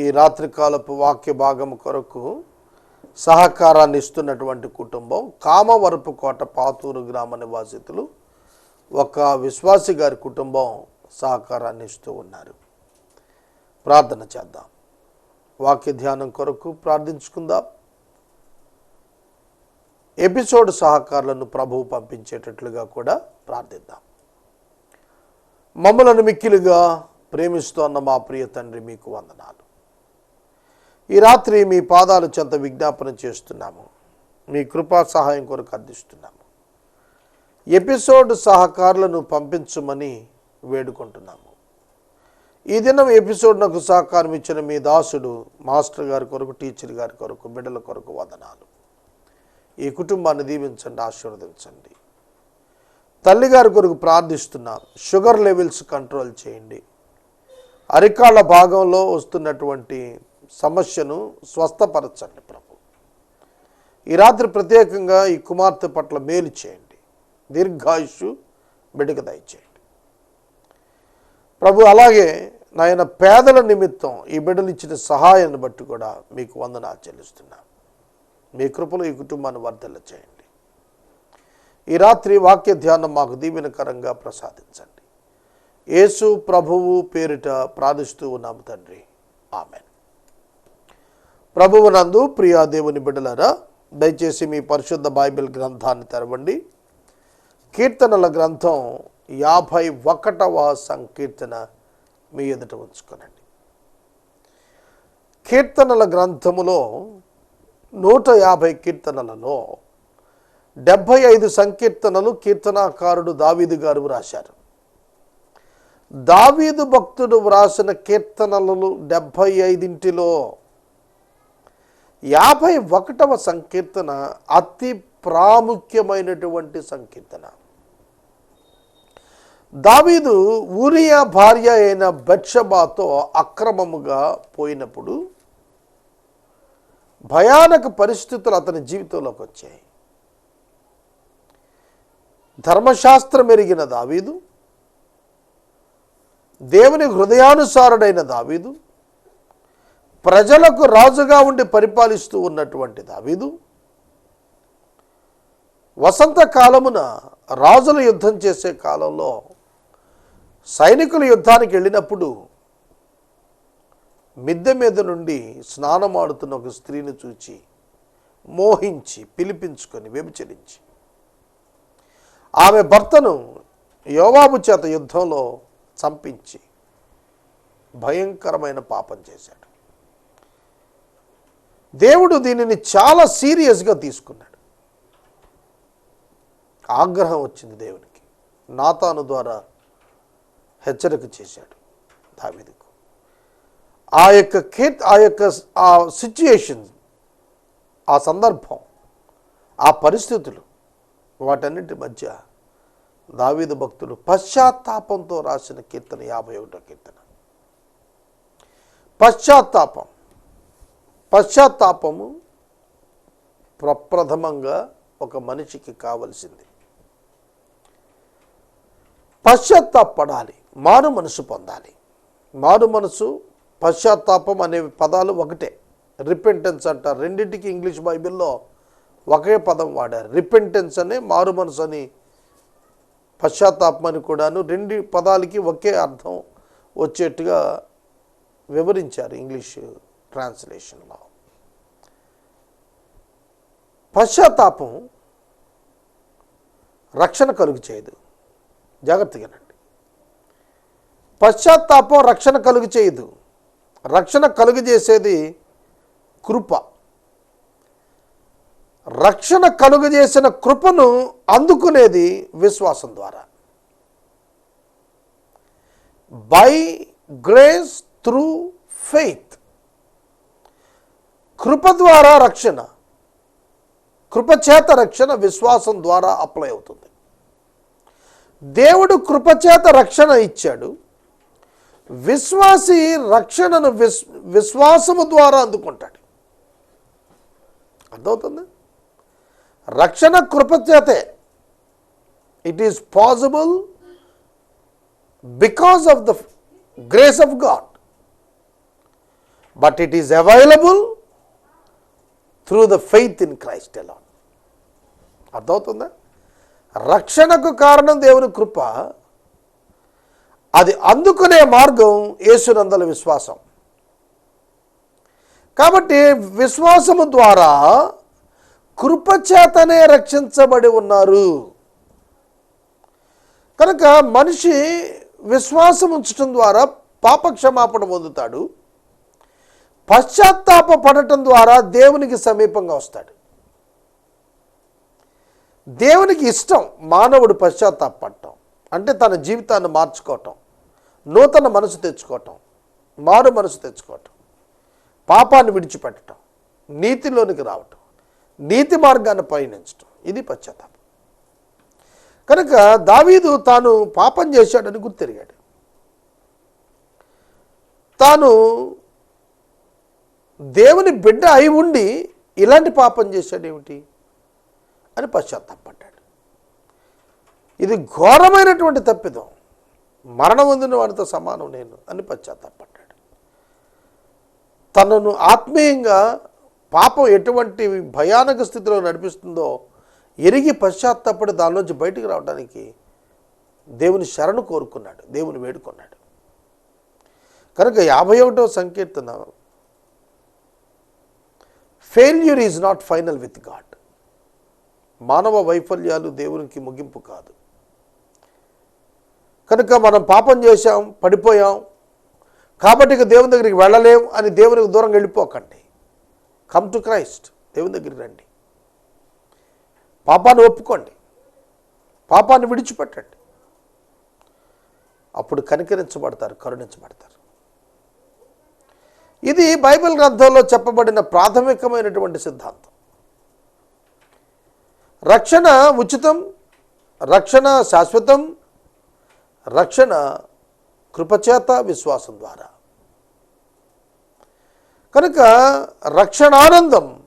ఈ రాత్రికాలపు వాక్య భాగం కొరకు సహకారాన్ని ఇస్తున్నటువంటి కుటుంబం కామవరపు కోట పాతూరు గ్రామ నివాసితులు ఒక విశ్వాసి గారి కుటుంబం సహకారాన్ని ఇస్తూ ఉన్నారు. ప్రార్థన చేద్దాం. వాక్య ధ్యానం కొరకు ప్రార్థించుకుందాం. ఎపిసోడ్ సహకారులను ప్రభువు పంపించేటట్లుగా కూడా ప్రార్థిద్దాం. మమ్మలను మిక్కిలుగా ప్రేమిస్తోన్న మా ప్రియ తండ్రి మీకు వందనాలు. ఈ రాత్రి మీ పాదాలు చెంత విజ్ఞాపన చేస్తున్నాము. మీ కృపా సహాయం కొరకు అందిస్తున్నాము ఎపిసోడ్ సహకారులను పంపించమని వేడుకుంటున్నాము. ఈ దినం ఎపిసోడ్ నాకు సహకారం ఇచ్చిన మీ దాసుడు మాస్టర్ గారి కొరకు టీచర్ గారి కొరకు బిడ్డల కొరకు వదనాలు. ఈ కుటుంబాన్ని దీవించండి ఆశీర్వదించండి. తల్లిగారి కొరకు ప్రార్థిస్తున్నాం షుగర్ లెవెల్స్ కంట్రోల్ చేయండి. అరికాళ్ళ భాగంలో వస్తున్నటువంటి సమస్యను స్వస్థపరచండి ప్రభు. ఈ రాత్రి ప్రత్యేకంగా ఈ కుమార్తె పట్ల మేలు చేయండి. దీర్ఘాయుషు బిడ్డకు దయచేయండి ప్రభు అలాగే నాయన పేదల నిమిత్తం ఈ బిడ్డలు ఇచ్చిన సహాయాన్ని బట్టి కూడా మీకు వందన చెల్లిస్తున్నా. మీ కృపలో ఈ కుటుంబాన్ని వర్ధల చేయండి. ఈ రాత్రి వాక్య ధ్యానం మాకు దీవెనకరంగా ప్రసాదించండి. యేసు ప్రభువు పేరిట ప్రార్థిస్తూ ఉన్నాము తండ్రి. ఆమెన్. ప్రభువునందు ప్రియా దేవుని బిడ్డలారా దయచేసి మీ పరిశుద్ధ బైబిల్ గ్రంథాన్ని తెరవండి. కీర్తనల గ్రంథం యాభై ఒకటవ సంకీర్తన మీ ఎదుట ఉంచుకోనండి. కీర్తనల గ్రంథములో నూట యాభై కీర్తనలలో డెబ్భై ఐదు సంకీర్తనలు కీర్తనాకారుడు దావీదు గారు వ్రాశారు. దావీదు భక్తుడు వ్రాసిన కీర్తనలు డెబ్భై ఐదింటిలో యాభై ఒకటవ సంకీర్తన అతి ప్రాముఖ్యమైనటువంటి సంకీర్తన. దావీదు ఊరియా భార్య అయిన బత్షబాతో అక్రమముగా పోయినప్పుడు భయానక పరిస్థితులు అతని జీవితంలోకి వచ్చాయి. ధర్మశాస్త్రం ఎరిగిన దావీదు దేవుని హృదయానుసారుడైన దావీదు ప్రజలకు రాజుగా ఉండి పరిపాలిస్తూ ఉన్నటువంటి దావీదు వసంత కాలమున రాజుల యుద్ధం చేసే కాలంలో సైనికులు యుద్ధానికి వెళ్ళినప్పుడు మిద్దె మీద నుండి స్నానమాడుతున్న ఒక స్త్రీని చూచి మోహించి పిలిపించుకొని వ్యభిచరించి. ఆమె భర్తను యోవాబు చేత యుద్ధంలో చంపించి భయంకరమైన పాపం చేశాడు. దేవుడు దీనిని చాలా సీరియస్గా తీసుకున్నాడు. ఆగ్రహం వచ్చింది దేవునికి. నాతాను ద్వారా హెచ్చరిక చేశాడు దావిదికు. ఆ యొక్క కీర్త ఆ యొక్క ఆ సిచ్యుయేషన్ ఆ సందర్భం ఆ పరిస్థితులు వాటన్నిటి మధ్య దావీదు భక్తులు పశ్చాత్తాపంతో రాసిన కీర్తన యాభై ఒకటో కీర్తన. పశ్చాత్తాపం. పశ్చాత్తాపము ప్రప్రథమంగా ఒక మనిషికి కావలసింది. పశ్చాత్తాపడాలి మారు మనసు పొందాలి. మారు మనసు పశ్చాత్తాపం అనే పదాలు ఒకటే. రిపెంటెన్స్ అంటారు రెండింటికి ఇంగ్లీష్ బైబిల్లో ఒకే పదం వాడారు. రిపెంటెన్స్ అనే మారు మనసు అని పశ్చాత్తాపం అని కూడాను రెండు పదాలకి ఒకే అర్థం వచ్చేట్టుగా వివరించారు ఇంగ్లీష్ ట్రాన్స్లేషన్లో పశ్చాత్తాపం రక్షణ కలుగు చేయదు. జాగ్రత్తగానండి పశ్చాత్తాపం రక్షణ కలుగు చేయదు. రక్షణ కలుగు చేసేది కృప. రక్షణ కలుగజేసిన కృపను అందుకునేది విశ్వాసం ద్వారా. బై గ్రేస్ త్రూ ఫెయిత్ కృప ద్వారా రక్షణ కృపచేత రక్షణ విశ్వాసం ద్వారా అప్లై అవుతుంది. దేవుడు కృపచేత రక్షణ ఇచ్చాడు. విశ్వాసి రక్షణను విశ్ విశ్వాసము ద్వారా అందుకుంటాడు. అర్థమవుతుంది? రక్షణ కృపచేతే it is possible because of the grace of God but it is available through the faith in Christ ఎలా అర్థమవుతుందా? రక్షణకు కారణం దేవుని కృప. అది అందుకునే మార్గం యేసునందల విశ్వాసం. కాబట్టి విశ్వాసము ద్వారా కృపచేతనే రక్షించబడి ఉన్నారు. కనుక మనిషి విశ్వాసం ఉంచడం ద్వారా పాపక్షమాపణ పొందుతాడు. పశ్చాత్తాప పడటం ద్వారా దేవునికి సమీపంగా వస్తాడు. దేవునికి ఇష్టం మానవుడు పశ్చాత్తాపడటం అంటే తన జీవితాన్ని మార్చుకోవటం. నూతన మనసు తెచ్చుకోవటం. మారు మనసు తెచ్చుకోవటం. పాపాన్ని విడిచిపెట్టడం నీతిలోనికి రావటం. నీతి మార్గాన్ని పయనించటం. ఇది పశ్చాత్తాపం. కనుక దావీదు తాను పాపం చేశాడని గుర్తిరిగాడు తాను దేవుని బిడ్డ అయి ఉండి ఇలాంటి పాపం చేశాడేమిటి అని పశ్చాత్తాపడ్డాడు. ఇది ఘోరమైనటువంటి తప్పిదం. మరణం పొందిన వాడితో సమానం నేను అని పశ్చాత్తాపడ్డాడు. తనను ఆత్మీయంగా పాపం ఎటువంటి భయానక స్థితిలో నడిపిస్తుందో ఎరిగి పశ్చాత్తాపడి దానిలోంచి బయటికి రావడానికి దేవుని శరణు కోరుకున్నాడు దేవుని వేడుకున్నాడు. కనుక యాభై ఒకటో సంకీర్తన failure is not final with God మానవ వైఫల్యాలు దేవునికి ముగింపు కాదు. కనుక మనం పాపం చేశాం పడిపోయాం కాబట్టి దేవుని దగ్గరికి వెళ్ళలేం అని దేవునికి దూరంగా వెళ్ళిపోకండి. కమ్ టు క్రైస్ట్ దేవుని దగ్గరికి రండి. పాపాన్ని ఒప్పుకోండి. పాపాన్ని విడిచిపెట్టండి. అప్పుడు కనికరించబడతారు కరుణించబడతారు. ఇది బైబిల్ గ్రంథంలో చెప్పబడిన ప్రాథమికమైనటువంటి సిద్ధాంతం. రక్షణ ఉచితం రక్షణ శాశ్వతం రక్షణ కృపచేత విశ్వాసం ద్వారా. కనుక రక్షణానందం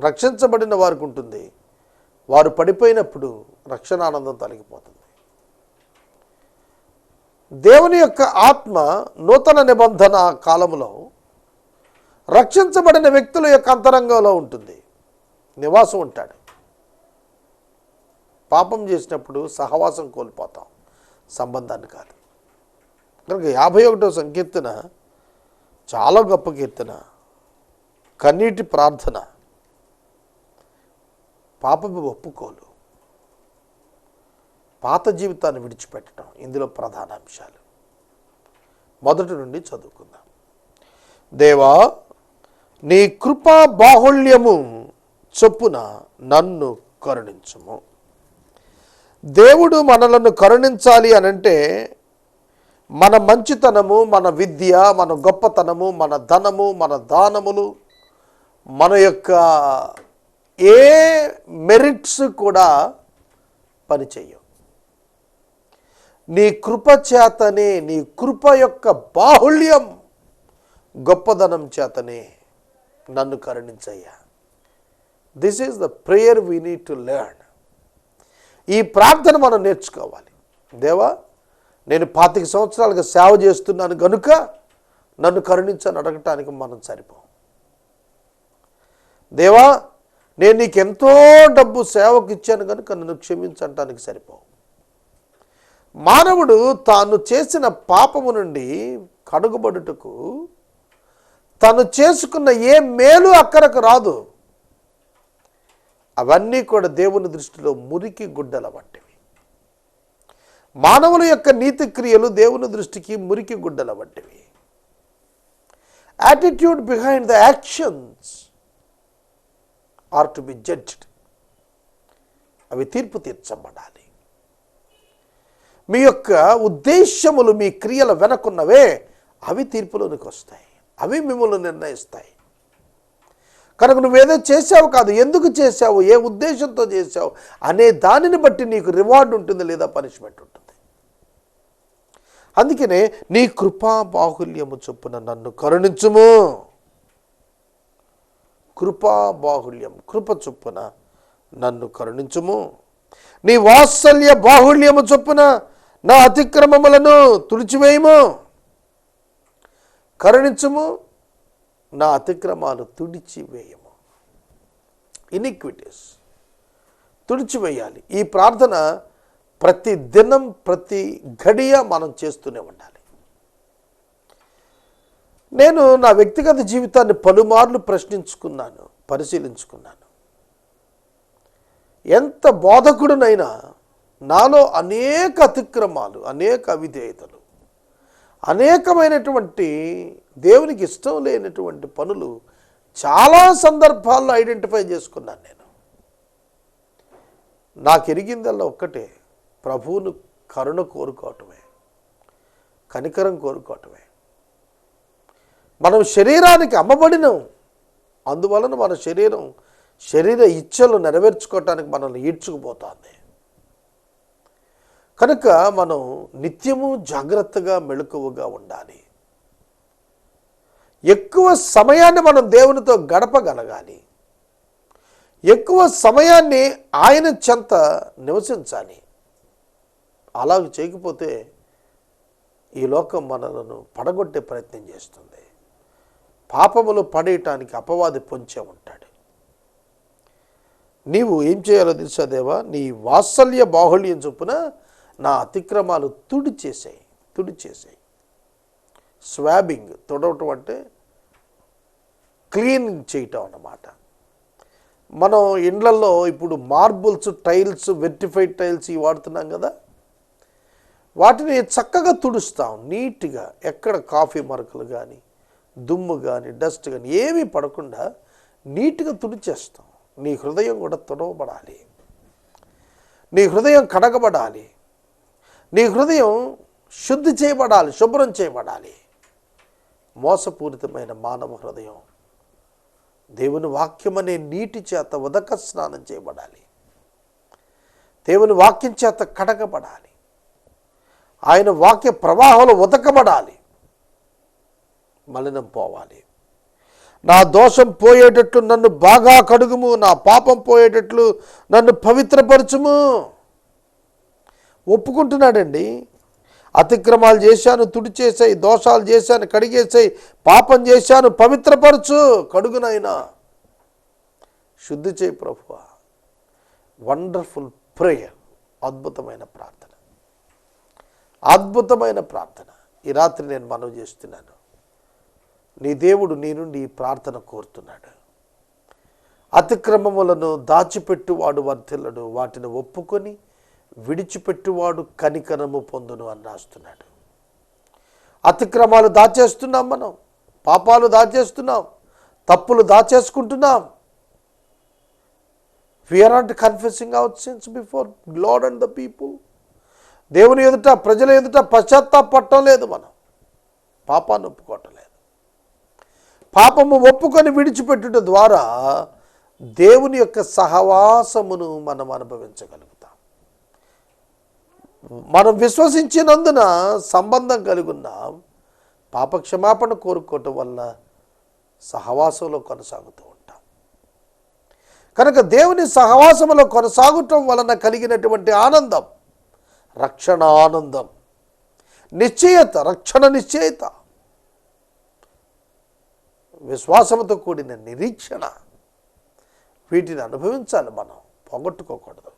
రక్షించబడిన వారికి ఉంటుంది. వారు పడిపోయినప్పుడు రక్షణానందం తొలగిపోతుంది. దేవుని యొక్క ఆత్మ నూతన నిబంధన కాలములో రక్షించబడిన వ్యక్తుల యొక్క అంతరంగంలో ఉంటుంది. నివాసం ఉంటాడు. పాపం చేసినప్పుడు సహవాసం కోల్పోతాం. సంబంధాన్ని కాదు. కనుక యాభై ఒకటో సంకీర్తన చాలా గొప్ప కీర్తన. కన్నీటి ప్రార్థన. పాపపు ఒప్పుకోలు. పాత జీవితాన్ని విడిచిపెట్టడం ఇందులో ప్రధాన అంశాలు. మొదటి నుండి చదువుకుందాం. దేవా నీ కృపా బాహుళ్యము చొప్పున నన్ను కరుణించుము. దేవుడు మనలను కరుణించాలి అనంటే మన మంచితనము మన విద్య మన గొప్పతనము మన ధనము మన దానములు మన యొక్క ఏ మెరిట్స్ కూడా పనిచేయవు. నీ కృప చేతనే నీ కృప యొక్క బాహుళ్యం గొప్పదనం చేతనే నన్ను కరుణించయ్యా. This is the prayer we need to learn ఈ ప్రార్థన మనం నేర్చుకోవాలి. దేవా నేను పాతిక సంవత్సరాలుగా సేవ చేస్తున్నాను గనుక నన్ను కరుణించని అడగటానికి మనం సరిపోం. దేవా నేను నీకు ఎంతో డబ్బు సేవకు ఇచ్చాను కనుక నన్ను క్షమించటానికి సరిపోవు మానవుడు తాను చేసిన పాపము నుండి కడుగుబడుటకు తను చేసుకున్న ఏ మేలు అక్కడకు రాదు. అవన్నీ కూడా దేవుని దృష్టిలో మురికి గుడ్డల వంటివి. మానవుల యొక్క నీతి క్రియలు దేవుని దృష్టికి మురికి గుడ్డల వంటివి. Attitude behind the actions are to be judged అవి తీర్పు తీర్చబడాలి. మీ యొక్క ఉద్దేశ్యములు మీ క్రియల వెనకున్నవే అవి తీర్పులోనికి వస్తాయి. అవి మిమ్మల్ని నిర్ణయిస్తాయి. కనుక నువ్వేదో చేసావు కాదు ఎందుకు చేసావు ఏ ఉద్దేశంతో చేసావు అనే దానిని బట్టి నీకు రివార్డ్ ఉంటుంది లేదా పనిష్మెంట్ ఉంటుంది. అందుకనే నీ కృపా బాహుల్యము చొప్పున నన్ను కరుణించుము. కృపా బాహుల్యం కృప చొప్పున నన్ను కరుణించుము. నీ వాత్సల్య బాహుల్యము చొప్పున నా అతిక్రమములను తుడిచివేయము. కరుణించుము నా అతిక్రమాలు తుడిచివేయము. ఇనిక్విటీస్ తుడిచివేయాలి. ఈ ప్రార్థన ప్రతి దినం ప్రతి గడియ మనం చేస్తూనే ఉండాలి. నేను నా వ్యక్తిగత జీవితాన్ని పలుమార్లు ప్రశ్నించుకున్నాను పరిశీలించుకున్నాను. ఎంత బోధకుడునైనా నాలో అనేక అతిక్రమాలు అనేక అవిధేయతలు అనేకమైనటువంటి దేవునికి ఇష్టం లేనటువంటి పనులు చాలా సందర్భాల్లో ఐడెంటిఫై చేసుకున్నాను నేను. నాకు ఎరిగిందల్లా ఒక్కటే ప్రభువును కరుణ కోరుకోవటమే కనికరం కోరుకోవటమే. మనం శరీరానికి అమ్మబడినాం అందువలన మన శరీరం శరీర ఇచ్చలు నెరవేర్చుకోవటానికి మనల్ని ఈడ్చుకుపోతుంది. కనుక మనం నిత్యము జాగ్రత్తగా మెళుకువగా ఉండాలి. ఎక్కువ సమయాన్ని మనం దేవునితో గడపగలగాలి. ఎక్కువ సమయాన్ని ఆయన చెంత నివసించాలి. అలా చేయకపోతే ఈ లోకం మనలను పడగొట్టే ప్రయత్నం చేస్తుంది. పాపములు పడేయటానికి అపవాది పొంచే ఉంటాడు. నీవు ఏం చేయాలో తెలుసా దేవా? నీ వాత్సల్య బాహుళ్యం చొప్పున నా అతిక్రమాలు తుడి తుడిచేసాయి. తుడి స్వాబింగ్ తుడవటం అంటే క్లీనింగ్ చేయటం అన్నమాట. మనం ఇండ్లల్లో ఇప్పుడు మార్బుల్స్ టైల్స్ వెర్టిఫైడ్ టైల్స్ ఇవి వాడుతున్నాం కదా? వాటిని చక్కగా తుడుస్తాం నీట్గా. ఎక్కడ కాఫీ మరకలు కానీ దుమ్ము కానీ డస్ట్ కానీ ఏమీ పడకుండా నీట్గా తుడిచేస్తాం. నీ హృదయం కూడా తుడవబడాలి. నీ హృదయం కడగబడాలి. నీ హృదయం శుద్ధి చేయబడాలి శుభ్రం చేయబడాలి. మోసపూరితమైన మానవ హృదయం. దేవుని వాక్యం అనే నీటి చేత ఉదక స్నానం చేయబడాలి. దేవుని వాక్యం చేత కడగబడాలి. ఆయన వాక్య ప్రవాహంలో ఉదకబడాలి. మలినం పోవాలి. నా దోషం పోయేటట్లు నన్ను బాగా కడుగుము నా పాపం పోయేటట్లు నన్ను పవిత్రపరచుము. ఒప్పుకుంటున్నాడండి. అతిక్రమాలు చేశాను తుడిచేసాయి దోషాలు చేశాను కడిగేసాయి పాపం చేశాను పవిత్రపరచు కడుగునైనా శుద్ధి చేయి ప్రభువ. వండర్ఫుల్ ప్రేయర్ అద్భుతమైన ప్రార్థన. అద్భుతమైన ప్రార్థన. ఈ రాత్రి నేను మనవి చేస్తున్నాను. నీ దేవుడు నీ నుండి ఈ ప్రార్థన కోరుతున్నాడు. అతిక్రమములను దాచిపెట్టువాడు వర్ధిల్లడు వాటిని ఒప్పుకొని విడిచిపెట్టువాడు కనికరము పొందును అని రాస్తున్నాడు. అతిక్రమాలు దాచేస్తున్నాం మనం. పాపాలు దాచేస్తున్నాం. తప్పులు దాచేసుకుంటున్నాం. We are not confessing our sins before Lord and the people దేవుని ఎదుట ప్రజల ఎదుట పశ్చాత్తాపట్టం లేదు మనం. పాపాన్ని ఒప్పుకోవటం లేదు. పాపము ఒప్పుకొని విడిచిపెట్టుట ద్వారా దేవుని యొక్క సహవాసమును మనం అనుభవించగలుగుతాం. మనం విశ్వసించినందున సంబంధం కలిగి ఉన్నాం పాప క్షమాపణ కోరుకోవటం వల్ల సహవాసంలో కొనసాగుతూ ఉంటాం. కనుక దేవుని సహవాసంలో కొనసాగటం వలన కలిగినటువంటి ఆనందం రక్షణ ఆనందం నిశ్చయత రక్షణ నిశ్చయత విశ్వాసంతో కూడిన నిరీక్షణ వీటిని అనుభవించాలి మనం పోగొట్టుకోకూడదు.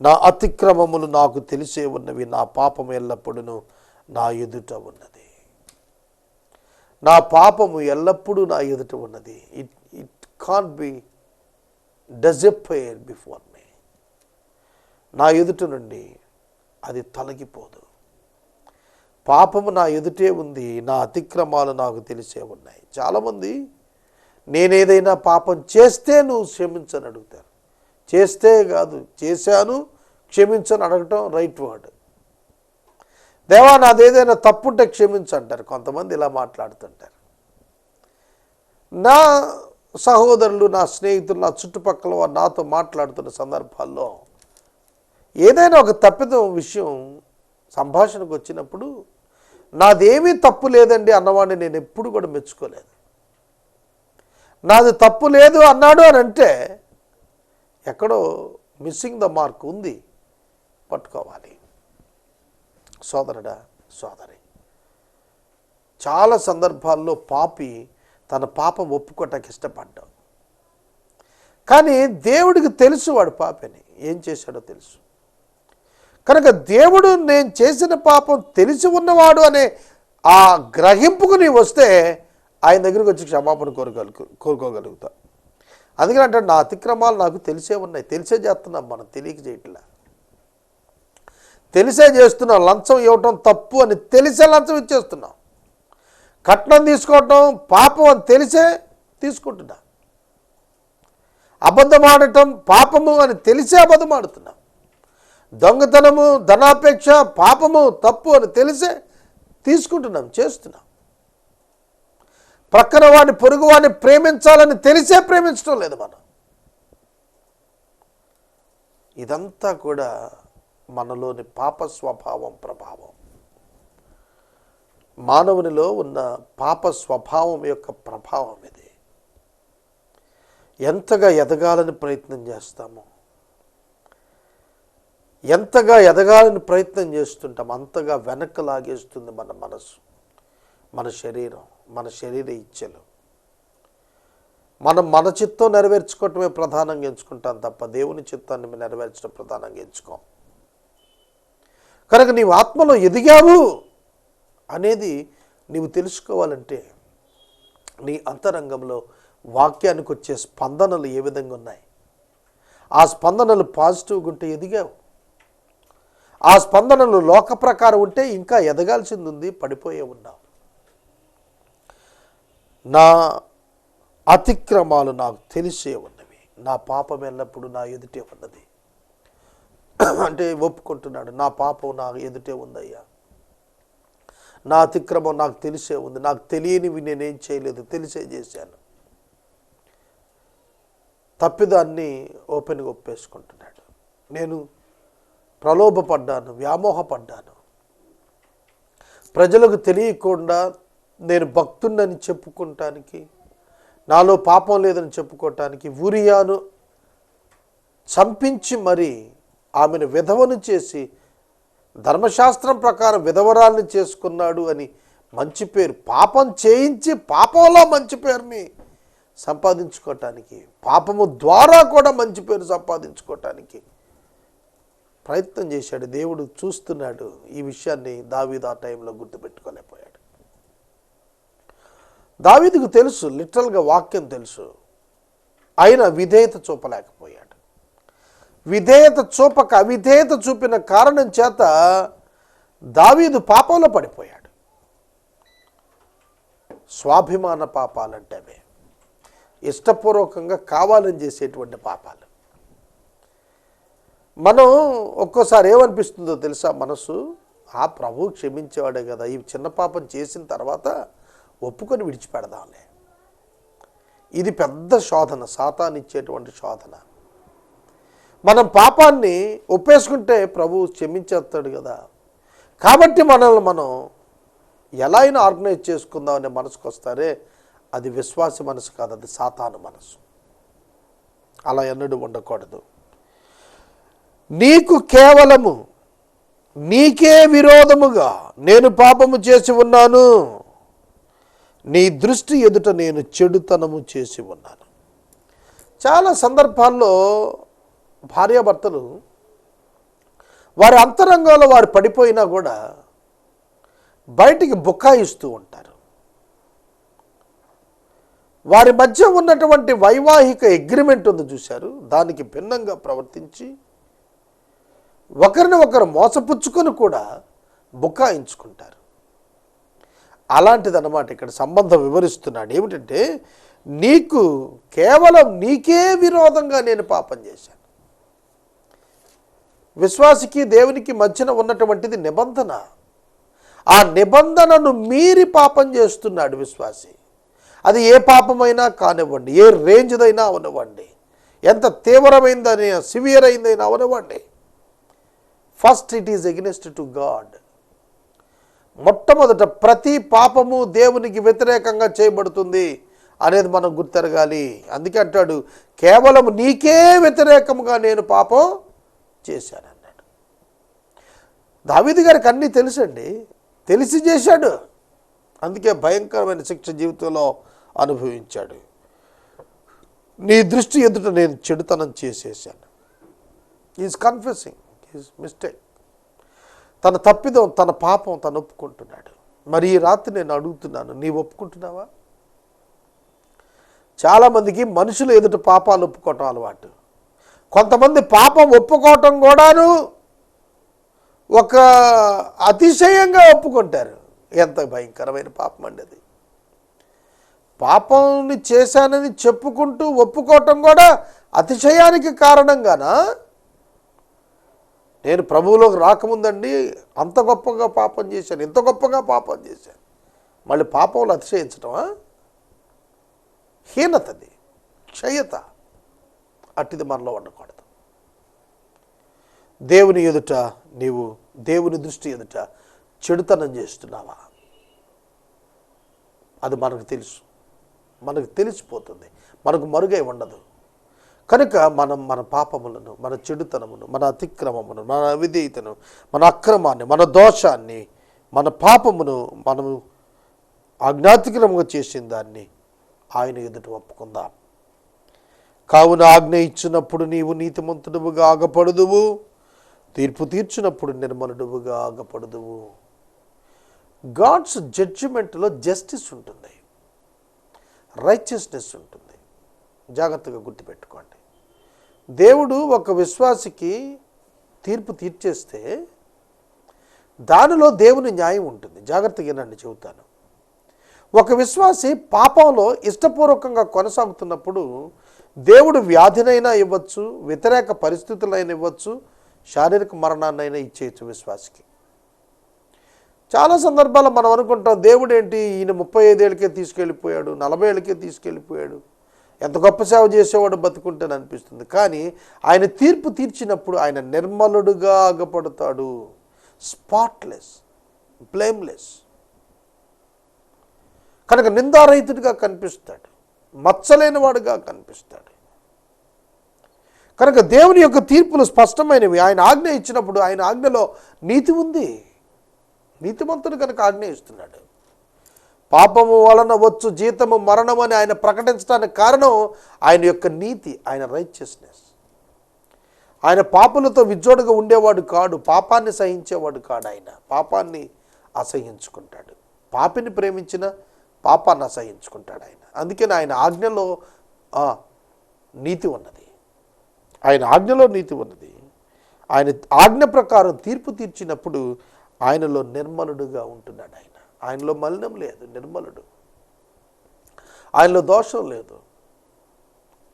నా అతిక్రమములు నాకు తెలిసే ఉన్నవి నా పాపము ఎల్లప్పుడూ నా ఎదుట ఉన్నది. నా పాపము ఎల్లప్పుడూ నా ఎదుట ఉన్నది. It it can be desire before me నా ఎదుట నుండి అది తొలగిపోదు. పాపము నా ఎదుటే ఉంది నా అతిక్రమాలు నాకు తెలిసే ఉన్నాయి. చాలామంది నేనేదైనా పాపం చేస్తే నువ్వు క్షమించని అడుగుతారు. చేస్తే కాదు చేశాను క్షమించని అడగటం రైట్ వర్డ్. దేవా నాదేదైనా తప్పుంటే క్షమించంటారు. కొంతమంది ఇలా మాట్లాడుతుంటారు. నా సహోదరులు నా స్నేహితులు నా చుట్టుపక్కల వారు నాతో మాట్లాడుతున్న సందర్భాల్లో ఏదైనా ఒక తప్పిదం విషయం సంభాషణకు వచ్చినప్పుడు నాదేమీ తప్పు లేదండి అన్నవాడిని నేను ఎప్పుడు కూడా మెచ్చుకోలేదు. నాది తప్పు లేదు అన్నాడు అని అంటే ఎక్కడో మిస్సింగ్ ద మార్క్ ఉంది. పట్టుకోవాలి. సోదరుడా సోదరి చాలా సందర్భాల్లో పాపి తన పాపం ఒప్పుకోటానికి ఇష్టపడ్డాం కానీ దేవుడికి తెలుసు వాడు పాపని. ఏం చేశాడో తెలుసు. కనుక దేవుడు నేను చేసిన పాపం తెలిసి ఉన్నవాడు అనే ఆ గ్రహింపుకుని వస్తే ఆయన దగ్గరికి వచ్చి క్షమాపణ కోరుకోగలు కోరుకోగలుగుతా అందుకని అంటే నా అతిక్రమాలు నాకు తెలిసే ఉన్నాయి తెలిసే చేస్తున్నాం మనం తెలియక చేయట్లా. తెలిసే చేస్తున్నాం లంచం ఇవ్వటం తప్పు అని తెలిసే లంచం ఇచ్చేస్తున్నాం. కట్నం తీసుకోవటం పాపం అని తెలిసే తీసుకుంటున్నా. అబద్ధం ఆడటం పాపము అని తెలిసే అబద్ధం ఆడుతున్నాం. దొంగతనము ధనాపేక్ష పాపము తప్పు అని తెలిసే తీసుకుంటున్నాం చేస్తున్నాం. ప్రక్కన వాడిని పొరుగు వాడిని ప్రేమించాలని తెలిసే ప్రేమించడం లేదు మనం. ఇదంతా కూడా మనలోని పాప స్వభావం ప్రభావం. మానవునిలో ఉన్న పాప స్వభావం యొక్క ప్రభావం ఇది. ఎంతగా ఎదగాలని ప్రయత్నం చేస్తామో ఎంతగా ఎదగాలని ప్రయత్నం చేస్తుంటాం అంతగా వెనక్కి లాగేస్తుంది మన మనసు మన శరీరం. మన శరీర ఇచ్చలు. మనం మన చిత్తం నెరవేర్చుకోవటమే ప్రధానంగా ఎంచుకుంటాం తప్ప దేవుని చిత్తాన్ని నెరవేర్చడం ప్రధానంగా ఎంచుకోం. కనుక నీవు ఆత్మలో ఎదిగావు అనేది నీవు తెలుసుకోవాలంటే నీ అంతరంగంలో వాక్యానికి వచ్చే స్పందనలు ఏ విధంగా ఉన్నాయి? ఆ స్పందనలు పాజిటివ్గా ఉంటే ఎదిగావు. ఆ స్పందనలు లోక ప్రకారం ఉంటే ఇంకా ఎదగాల్సింది ఉంది పడిపోయే ఉన్నావు. నా అతిక్రమాలు నాకు తెలిసే ఉన్నవి. నా పాపం ఎల్లప్పుడూ నా ఎదుటే ఉన్నది. అంటే ఒప్పుకుంటున్నాడు నా పాపం నా ఎదుటే ఉందయ్యా. నా అతిక్రమం నాకు తెలిసే ఉంది. నాకు తెలియనివి నేనేం చేయలేదు తెలిసే చేశాను. తప్పిదాన్ని ఓపెన్గా ఒప్పేసుకుంటున్నాడు. నేను ప్రలోభపడ్డాను వ్యామోహపడ్డాను. ప్రజలకు తెలియకుండా నేను భక్తుడని చెప్పుకోవటానికి నాలో పాపం లేదని చెప్పుకోవటానికి ఊరియాను చంపించి మరి ఆమెను విధవను చేసి ధర్మశాస్త్రం ప్రకారం విధవరాల్ని చేసుకున్నాడు అని మంచి పేరు. పాపం చేయించి పాపంలో మంచి పేరుని సంపాదించుకోవటానికి పాపము ద్వారా కూడా మంచి పేరు సంపాదించుకోవటానికి ప్రయత్నం చేశాడు. దేవుడు చూస్తున్నాడు ఈ విషయాన్ని దావీదు ఆ టైంలో గుర్తుపెట్టుకోలేకపోయాడు. దావీదుకు తెలుసు లిటరల్గా వాక్యం తెలుసు. ఆయన విధేయత చూపలేకపోయాడు. విధేయత చూపక అవిధేయత చూపిన కారణం చేత దావీదు పాపంలో పడిపోయాడు. స్వాభిమాన పాపాలంటే అవే ఇష్టపూర్వకంగా కావాలని చేసేటువంటి పాపాలు. మనం ఒక్కోసారి ఏమనిపిస్తుందో తెలుసా మనసు? ఆ ప్రభు క్షమించేవాడే కదా. ఈ చిన్న పాపం చేసిన తర్వాత ఒప్పుకొని విడిచిపెడదాంలే. ఇది పెద్ద శోధన సాతానిచ్చేటువంటి శోధన. మనం పాపాన్ని ఒప్పేసుకుంటే ప్రభు క్షమించేస్తాడు కదా. కాబట్టి మనల్ని మనం ఎలా అయినా ఆర్గనైజ్ చేసుకుందాం అనే మనసుకు వస్తారే అది విశ్వాస మనసు కాదు అది సాతాను మనసు. అలా ఎన్నడూ ఉండకూడదు. నీకు కేవలము నీకే విరోధముగా నేను పాపము చేసి ఉన్నాను. నీ దృష్టి ఎదుట నేను చెడుతనము చేసి ఉన్నాను. చాలా సందర్భాల్లో భార్యాభర్తలు వారి అంతరంగంలో వారు పడిపోయినా కూడా బయటికి బుకాయిస్తూ ఉంటారు. వారి మధ్య ఉన్నటువంటి వైవాహిక అగ్రిమెంట్ ఉంది చూశారు. దానికి భిన్నంగా ప్రవర్తించి ఒకరిని ఒకరు మోసపుచ్చుకొని కూడా బుకాయించుకుంటారు. అలాంటిదన్నమాట ఇక్కడ సంబంధం వివరిస్తున్నాడు. ఏమిటంటే నీకు కేవలం నీకే విరోధంగా నేను పాపం చేశాను. విశ్వాసికి దేవునికి మధ్యన ఉన్నటువంటిది నిబంధన. ఆ నిబంధనను మీరి పాపం చేస్తున్నాడు విశ్వాసి. అది ఏ పాపమైనా కానివ్వండి ఏ రేంజ్దైనా అవనివ్వండి ఎంత తీవ్రమైందని సివియర్ అయిందైనా అవనివ్వండి. First it is against to God. మొట్టమొదట ప్రతి పాపము దేవునికి వ్యతిరేకంగా చేయబడుతుంది అనేది మనం గుర్తెరగాలి. అందుకే అంటాడు కేవలం నీకే వ్యతిరేకముగా నేను పాపం చేశాను అన్నాడు. దావిది గారికి అన్నీ తెలుసండి. తెలిసి చేశాడు. అందుకే భయంకరమైన శిక్ష జీవితంలో అనుభవించాడు. నీ దృష్టి ఎదుట నేను చెడుతనం చేసేసాను. ఈజ్ కన్ఫెసింగ్ ఈజ్ మిస్టేక్ తన తప్పిదం తన పాపం తను ఒప్పుకుంటున్నాడు. మరి ఈ రాత్రి నేను అడుగుతున్నాను నీవు ఒప్పుకుంటున్నావా? చాలామందికి మనుషులు ఎదుట పాపాలు ఒప్పుకోవటం అలవాటు. కొంతమంది పాపం ఒప్పుకోవటం కూడాను ఒక అతిశయంగా ఒప్పుకుంటారు. ఎంత భయంకరమైన పాపం అండి అది. పాపంని చేశానని చెప్పుకుంటూ ఒప్పుకోవటం కూడా అతిశయానికి కారణంగానా? నేను ప్రభువులోకి రాకముందండి అంత గొప్పగా పాపం చేశాను ఇంత గొప్పగా పాపం చేశాను. మళ్ళీ పాపంలో అతిశయించటమా? హీనతది క్షయత. అట్టిది మనలో ఉండకూడదు. దేవుని ఎదుట నీవు దేవుని దృష్టి ఎదుట చెడుతనం చేస్తున్నావా? అది మనకు తెలుసు. మనకు తెలిసిపోతుంది. మనకు మరుగై ఉండదు. కనుక మనం మన పాపములను మన చెడుతనమును మన అతిక్రమమును మన అవిధేయతను మన అక్రమాన్ని మన దోషాన్ని మన పాపమును మనము అజ్ఞాతిక్రమంగా చేసిన దాన్ని ఆయన ఎదుట ఒప్పుకుందాం. కావున ఆజ్ఞ ఇచ్చినప్పుడు నీవు నీతిమంతుడువుగా ఆగపడుదువు. తీర్పు తీర్చినప్పుడు నిర్మలుడువుగా ఆగపడుదువు. గాడ్స్ జడ్జిమెంట్లో జస్టిస్ ఉంటుంది. రైచియస్నెస్ ఉంటుంది. జాగ్రత్తగా గుర్తుపెట్టుకోండి. దేవుడు ఒక విశ్వాసికి తీర్పు తీర్చేస్తే దానిలో దేవుని న్యాయం ఉంటుంది. జాగ్రత్తగా నన్ను చెబుతాను. ఒక విశ్వాసి పాపంలో ఇష్టపూర్వకంగా కొనసాగుతున్నప్పుడు దేవుడు వ్యాధినైనా ఇవ్వచ్చు వ్యతిరేక పరిస్థితులైనా ఇవ్వచ్చు శారీరక మరణాన్నైనా ఇచ్చేయచ్చు విశ్వాసికి. చాలా సందర్భాల్లో మనం అనుకుంటాం దేవుడు ఏంటి ఈయన ముప్పై ఐదేళ్ళకే తీసుకెళ్ళిపోయాడు నలభై ఏళ్ళకే తీసుకెళ్ళిపోయాడు ఎంత గొప్ప సేవ చేసేవాడు బతుకుంటాను అనిపిస్తుంది. కానీ ఆయన తీర్పు తీర్చినప్పుడు ఆయన నిర్మలుడుగా ఆగపడతాడు. స్పాట్లెస్ బ్లేమ్లెస్ కనుక నిందారహితుడిగా కనిపిస్తాడు. మచ్చలేని వాడుగా కనిపిస్తాడు. కనుక దేవుని యొక్క తీర్పులు స్పష్టమైనవి. ఆయన ఆజ్ఞ ఇచ్చినప్పుడు ఆయన ఆజ్ఞలో నీతి ఉంది. నీతిమంతుడు కనుక ఆజ్ఞ ఇస్తున్నాడు. పాపము వలన వచ్చు జీతము మరణం అని ఆయన ప్రకటించడానికి కారణం ఆయన యొక్క నీతి ఆయన రైచియస్నెస్ ఆయన పాపులతో విజ్జోడుగా ఉండేవాడు కాడు పాపాన్ని సహించేవాడు కాడు ఆయన. పాపాన్ని అసహించుకుంటాడు. పాపిని ప్రేమించిన పాపాన్ని అసహించుకుంటాడు ఆయన. అందుకని ఆయన ఆజ్ఞలో నీతి ఉన్నది. ఆయన ఆజ్ఞలో నీతి ఉన్నది. ఆయన ఆజ్ఞ ప్రకారం తీర్పు తీర్చినప్పుడు ఆయనలో నిర్మలుడుగా ఉంటున్నాడు ఆయన. ఆయనలో మలినం లేదు నిర్మలుడు. ఆయనలో దోషం లేదు.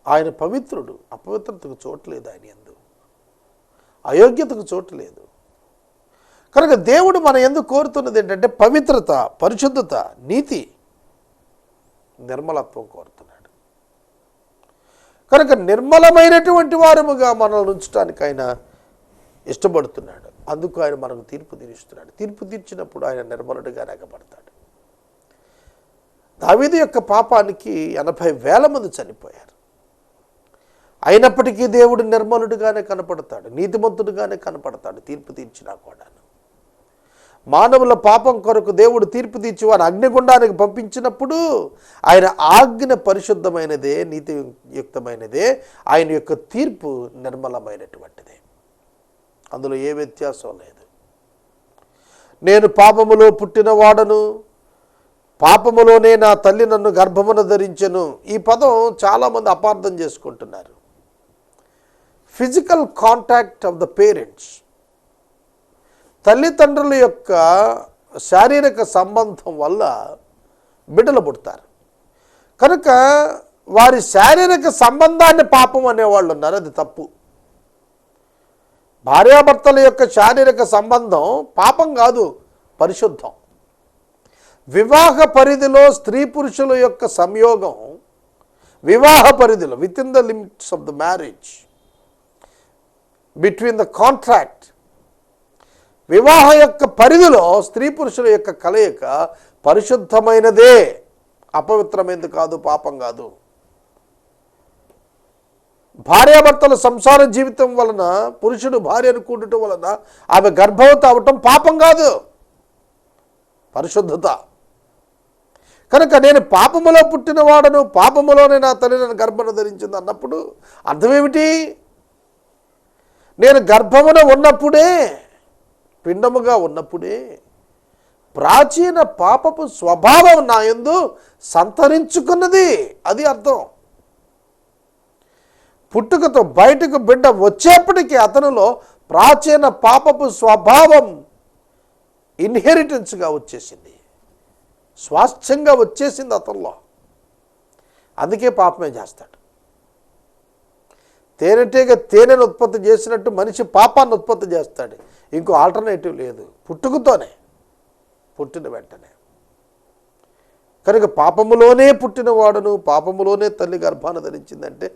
ఆయన పవిత్రుడు అపవిత్రతకు చోటు లేదు ఆయన ఎందు అయోగ్యతకు చోటు లేదు. కనుక దేవుడు మన ఎందుకు కోరుతున్నది ఏంటంటే పవిత్రత పరిశుద్ధత నీతి నిర్మలత్వం కోరుతున్నాడు. కనుక నిర్మలమైనటువంటి వారముగా మనల్ని ఉంచడానికి ఆయన ఇష్టపడుతున్నాడు. అందుకు ఆయన మనకు తీర్పు తీరుస్తున్నాడు. తీర్పు తీర్చినప్పుడు ఆయన నిర్మలుడిగా నెగబడతాడు దావీదు యొక్క పాపానికి ఎనభై వేల మంది చనిపోయారు. అయినప్పటికీ దేవుడు నిర్మలుడిగానే కనపడతాడు నీతిమంతుడిగానే కనపడతాడు తీర్పు తీర్చినా కూడాను. మానవుల పాపం కొరకు దేవుడు తీర్పు తీర్చి వారు అగ్నిగుండానికి పంపించినప్పుడు ఆయన ఆజ్ఞ పరిశుద్ధమైనదే నీతియుక్తమైనదే ఆయన యొక్క తీర్పు నిర్మలమైనటువంటిదే. అందులో ఏ వ్యత్యాసం లేదు. నేను పాపములో పుట్టినవాడను పాపములోనే నా తల్లి నన్ను గర్భమున ధరించెను. ఈ పదం చాలామంది అపార్థం చేసుకుంటున్నారు. Physical contact of the parents తల్లిదండ్రుల యొక్క శారీరక సంబంధం వల్ల బిడ్డలు పుడతారు కనుక వారి శారీరక సంబంధాన్ని పాపం అనేవాళ్ళు ఉన్నారు. అది తప్పు. భార్యాభర్తల యొక్క శారీరక సంబంధం పాపం కాదు పరిశుద్ధం. వివాహ పరిధిలో స్త్రీ పురుషుల యొక్క సంయోగం వివాహ పరిధిలో within the limits of the marriage between the contract వివాహ యొక్క పరిధిలో స్త్రీ పురుషుల యొక్క కలయిక పరిశుద్ధమైనదే అపవిత్రమైనది కాదు పాపం కాదు. భార్యాభర్తల సంసార జీవితం వలన పురుషుడు భార్యను కూడటం వలన ఆమె గర్భవతి అవటం పాపం కాదు. పరిశుద్ధత. కనుక నేను పాపములో పుట్టినవాడను పాపములోనే నా తల్లి నన్ను గర్భను ధరించింది అన్నప్పుడు అర్థమేమిటి? నేను గర్భమున ఉన్నప్పుడే పిండముగా ఉన్నప్పుడే ప్రాచీన పాపపు స్వభావం నా యందు సంతరించుకున్నది. అది అర్థం. పుట్టుకతో బయటకు బిడ్డ వచ్చేప్పటికీ అతనిలో ప్రాచీన పాపపు స్వభావం ఇన్హెరిటెన్స్గా వచ్చేసింది. స్వాస్థ్యంగా వచ్చేసింది అతనిలో. అందుకే పాపమే చేస్తాడు. తేనెటీగ తేనెను ఉత్పత్తి చేసినట్టు మనిషి పాపాన్ని ఉత్పత్తి చేస్తాడు. ఇంకో ఆల్టర్నేటివ్ లేదు. పుట్టుకతోనే పుట్టిన వెంటనే. కనుక పాపములోనే పుట్టినవాడును పాపములోనే తల్లి గర్భాన ధరించిందంటే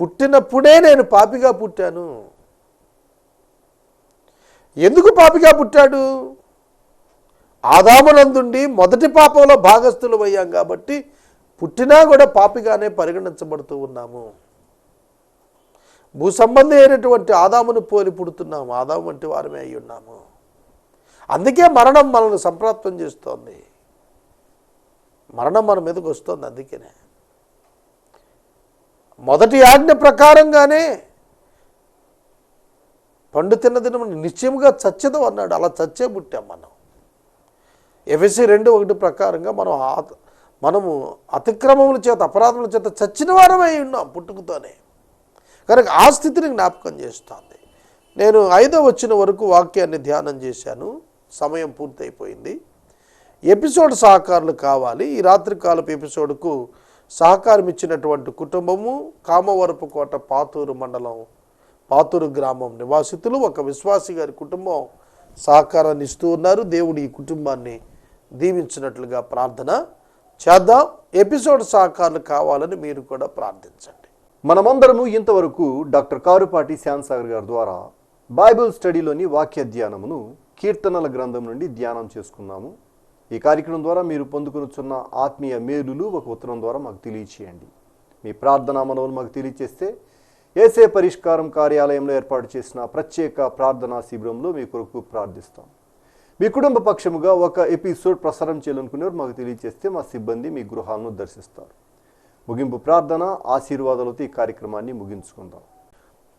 పుట్టినప్పుడే నేను పాపిగా పుట్టాను. ఎందుకు పాపిగా పుట్టాడు? ఆదామునందుండి మొదటి పాపంలో భాగస్థులు అయ్యాం కాబట్టి పుట్టినా కూడా పాపిగానే పరిగణించబడుతూ ఉన్నాము. భూ సంబంధి అయినటువంటి ఆదామును పోలి పుడుతున్నాము. ఆదాము వంటి వారమే అయి ఉన్నాము అందుకే మరణం మనల్ని సంప్రాప్తం చేస్తోంది. మరణం మన మీదకి వస్తుంది అందుకనే. మొదటి ఆజ్ఞ ప్రకారంగానే పండు తిన్న దినం నిశ్చయముగా చచ్చదు అన్నాడు. అలా చచ్చే పుట్టాం మనం. ఎఫ్ఎస్సి రెండు ఒకటి ప్రకారంగా మనం మనము అతిక్రమముల చేత అపరాధముల చేత చచ్చిన వారమై ఉన్నాం పుట్టుకతోనే. కనుక ఆ స్థితిని జ్ఞాపకం చేస్తుంది. నేను ఐదో వచ్చిన వరకు వాక్యాన్ని ధ్యానం చేశాను. సమయం పూర్తయిపోయింది. ఎపిసోడ్ సహకారులు కావాలి. ఈ రాత్రికాలపు ఎపిసోడ్కు సహకారం ఇచ్చినటువంటి కుటుంబము కామవరపుకోట పాతూరు మండలం పాతూరు గ్రామం నివాసితులు. ఒక విశ్వాసి గారి కుటుంబం సహకారాన్ని ఇస్తూ ఉన్నారు. దేవుడు ఈ కుటుంబాన్ని దీవించినట్లుగా ప్రార్థన చేద్దాం. ఎపిసోడ్ సహకారులు కావాలని మీరు కూడా ప్రార్థించండి. మనమందరము ఇంతవరకు డాక్టర్ కారుపాటి శ్యామ్సాగర్ గారి ద్వారా బైబిల్ స్టడీలోని వాక్య ధ్యానమును కీర్తనల గ్రంథం నుండి ధ్యానం చేసుకున్నాము. ఈ కార్యక్రమం ద్వారా మీరు పొందుకునుచున్న ఆత్మీయ మేలులు ఒక ఉత్తరం ద్వారా మాకు తెలియచేయండి. మీ ప్రార్థనా మనవులు మాకు తెలియచేస్తే ఏసే పరిష్కారం కార్యాలయంలో ఏర్పాటు చేసిన ప్రత్యేక ప్రార్థనా శిబిరంలో మీ కొరకు ప్రార్థిస్తాం. మీ కుటుంబ పక్షముగా ఒక ఎపిసోడ్ ప్రసారం చేయాలనుకునేవారు మాకు తెలియజేస్తే మా సిబ్బంది మీ గృహాలను దర్శిస్తారు. ముగింపు ప్రార్థన ఆశీర్వాదాలతో ఈ కార్యక్రమాన్ని ముగించుకుందాం.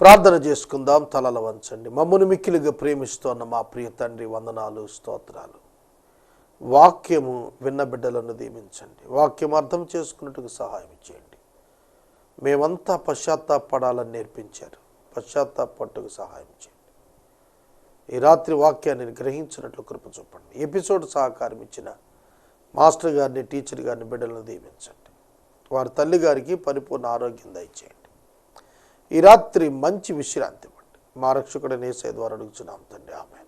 ప్రార్థన చేసుకుందాం తలల వంచండి. మమ్మల్ని మిక్కిలిగా ప్రేమిస్తోన్న మా ప్రియ తండ్రి వందనాలు స్తోత్రాలు. వాక్యము విన్న బిడ్డలను దీవించండి వాక్యం అర్థం చేసుకున్నట్టుకు సహాయం చేయండి. మేమంతా పశ్చాత్తాపడాలని నేర్పించారు. పశ్చాత్తాపట్టుకు సహాయం చేయండి. ఈ రాత్రి వాక్యాన్ని గ్రహించినట్లు కృప చూపండి. ఎపిసోడ్ సహకారం ఇచ్చిన మాస్టర్ గారిని టీచర్ గారిని బిడ్డలను దీవించండి వారి తల్లి గారికి పరిపూర్ణ ఆరోగ్యం దయచేయండి. ఈ రాత్రి మంచి విశ్రాంతి ఇవ్వండి. మా రక్షకుడు నేసే ద్వారా అడుగుచున్నాం తండ్రి. ఆమె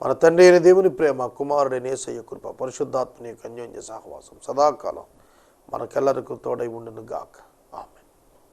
మన తండ్రి అయిన దేవుని ప్రేమ కుమారుడైన నేసయ్య కృప పరిశుద్ధాత్మని కన్యోన్య సహవాసం సదాకాలం మనకెల్లరికి తోడై ఉండును గాక